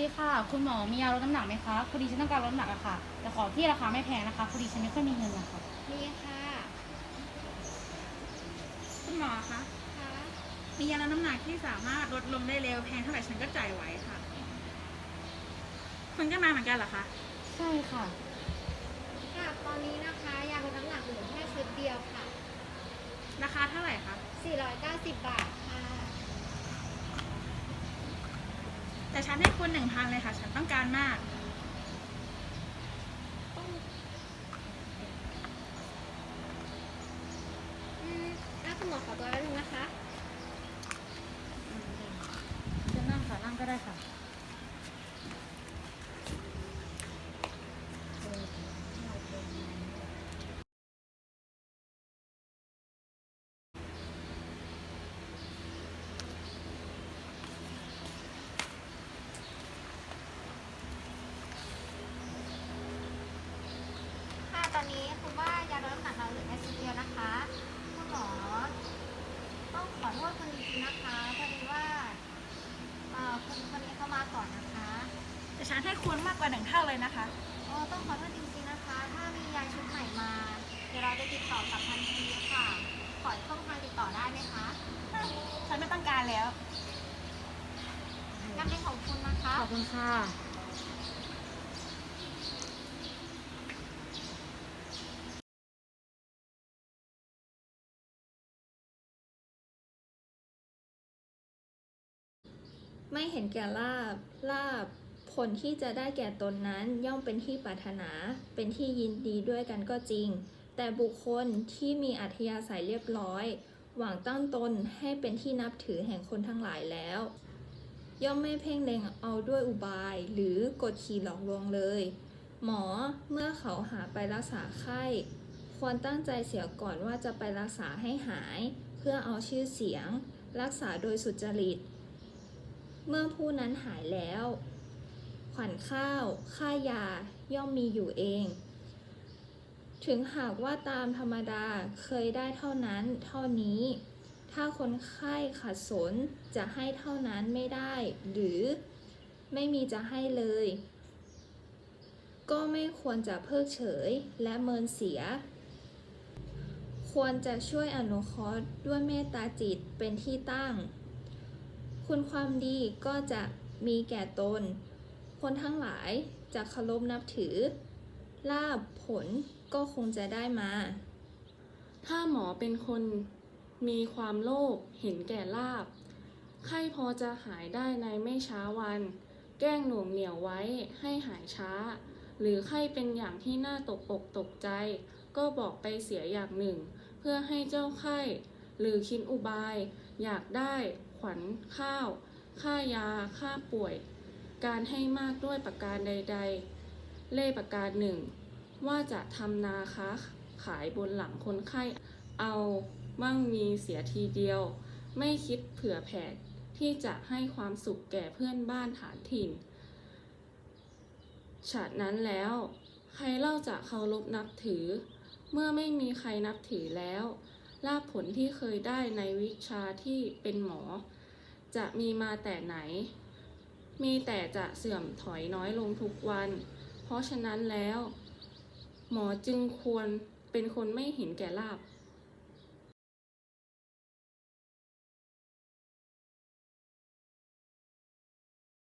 ดีค่ะ คุณหมอมียาลดน้ำหนักไหมคะพอดีฉันต้องการลดน้ำหนักอะค่ะ แต่ขอที่ราคาไม่แพงนะคะพอดีฉันไม่ค่อยมีเงินนะคะมีค่ะ คุณหมอคะค่ะมียาลดน้ำหนักที่สามารถลดลงได้เร็วแพงเท่าไหร่ฉันก็จ่ายไหวค่ะ คุณก็มาเหมือนกันเหรอคะใช่ค่ะ ค่ะ ตอนนี้นะคะยาลดน้ำหนักเหลือแค่ชุดเดียวค่ะ ราคาเท่าไหร่คะ490 บาทค่ะ แต่ ฉันให้คุณหนึ่งพันเลยค่ะ ฉันต้องการมาก อืมแล้วคุณหมอขอตัวแป๊บนึงนะคะ จะนั่งค่ะนั่งก็ได้ค่ะค่ะ ตอนนี้คุณว่ายาลดน้ำหนักเราเหลือแค่ชุดเดียว นะคะคุณหมอต้องขอโทษคุณจริงๆนะคะพอดีว่าเอ่อคนคนนี้เข้ามาก่อนนะคะแต่ฉันให้คุณมากกว่าหนึ่งเท่าเลยนะคะอ๋อต้องขอโทษจริงๆนะคะ ถ้ามียาชุดใหม่มา เดี๋ยวเราจะติดต่อกลับทันทีค่ะ ขอช่องทางติดต่อได้ไหมคะฉันไม่ต้องการแล้วงั้นเป็นของคุณนะคะ ขอบคุณค่ะ ไม่เห็นแก่ลาบลาบผลที่จะได้แก่ตนนั้นย่อมเป็นที่ปรารถนา เป็นที่ยินดีด้วยกันก็จริง แต่บุคคลที่มีอัธยาศัยเรียบร้อย หวังตั้งตนให้เป็นที่นับถือแห่งคนทั้งหลายแล้ว ย่อมไม่เพ่งเล็งเอาด้วยอุบาย หรือกดขี่หลอกลวงเลย หมอเมื่อเขาหาไปรักษาไข้ ควรตั้งใจเสียก่อนว่าจะไปรักษาให้หาย เพื่อเอาชื่อเสียง รักษาโดยสุจริต เมื่อผู้นั้นหายแล้ว ขวัญข้าว ค่ายา ย่อมมีอยู่เอง ถึงหากว่าตามธรรมดาเคยได้เท่านั้น เท่านี้ ถ้าคนไข้ขัดสนจะให้เท่านั้นไม่ได้ หรือไม่มีจะให้เลย ก็ไม่ควรจะเพิกเฉยและเมินเสีย ควรจะช่วยอนุเคราะห์ด้วยเมตตาจิตเป็นที่ตั้ง คุณความดีก็จะมีแก่ตน คนทั้งหลายจะเคารพนับถือ ลาบผลก็คงจะได้มา ถ้าหมอเป็นคนมีความโลภเห็นแก่ลาบ ไข้พอจะหายได้ในไม่ช้าวัน แกล้งหน่วงเหนี่ยวไว้ให้หายช้า หรือไข้เป็นอย่างที่น่าตกอกตกใจ ก็บอกไปเสียอย่างหนึ่ง เพื่อให้เจ้าไข้ หรือคิดอุบาย อยากได้ ขวัญข้าว ค่ายา ค่าป่วย การให้มากด้วยประการใด ๆ เล่ประการหนึ่ง ว่าจะทำนาค้าขายบนหลังคนไข้ เอามั่งมีเสียทีเดียว ไม่คิดเผื่อแผ่ที่จะให้ความสุขแก่เพื่อนบ้านฐานถิ่น ฉะนั้นแล้ว ใครเล่าจะเคารพนับถือ เมื่อไม่มีใครนับถือแล้ว ลาภผลที่เคยได้ในวิชาที่เป็นหมอ จะมีมาแต่ไหน มีแต่จะเสื่อมถอยน้อยลงทุกวัน เพราะฉะนั้นแล้ว หมอจึงควรเป็นคนไม่เห็นแก่ลาบ